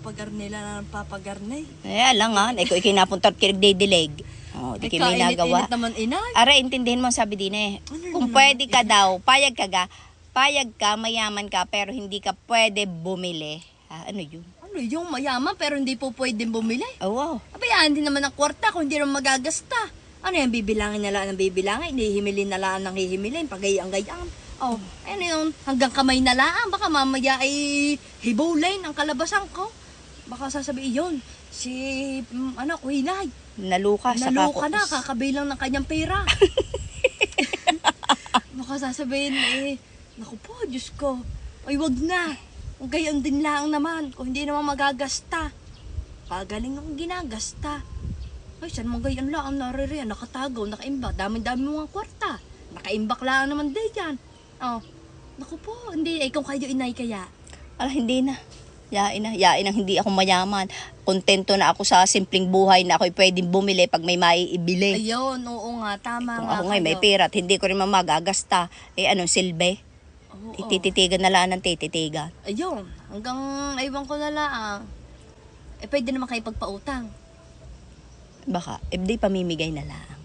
Pagarnay lang ang papagarnay. Eh, lang nga. Ikaw ikinapunta at kinagdidilig. Oh, di may nagawa. Naman inay. Ara, intindihin mo ang sabi din eh. Ano Kung naman? pwede ka daw, payag ka ga, payag ka, mayaman ka, pero hindi ka pwede bumili. Ah, ano yun? Ano yung mayaman pero hindi po pwedeng bumili? Oh, wow. Abayaan din naman ang kwarta kung hindi naman magagasta. Ano yan, bibilangin na lang ng bibilangin, hihimilin na lang ng hihimilin, pagayang-gayang. Oh, ano yun, hanggang kamay na lang, baka mamaya ay hibulain ang kalabasan ko. Baka sasabihin yun, si, mm, ano, kuhinay, Naluka sa naluka na, kakos. kakabilang ng kanyang pera. baka sasabihin, eh, naku po, Diyos ko, ay wag na. Kung gayon din lang naman, kung hindi naman magagasta. Pagaling ang ginagasta. Ay, saan mo gayon lang ang naririyan? Nakatago, nakaimbak. Dami-dami mga kwarta. Nakaimbak lang naman din yan. Oh, naku po, hindi. Eh, kung kayo inay kaya. Ala, hindi na. Yain na. Yain ang hindi ako mayaman. Kontento na ako sa simpleng buhay na ako'y pwedeng bumili pag may maiibili. Ayun, oo nga, tama Kung nga ako ngayon may kayo. pera at hindi ko rin mamagagasta, eh anong silbi? Oo. Tititigan na lang ng tititigan. Ayun, hanggang aywan ko na lang. Eh, pwede naman kayo pagpautang. Baka, eh di pamimigay na lang.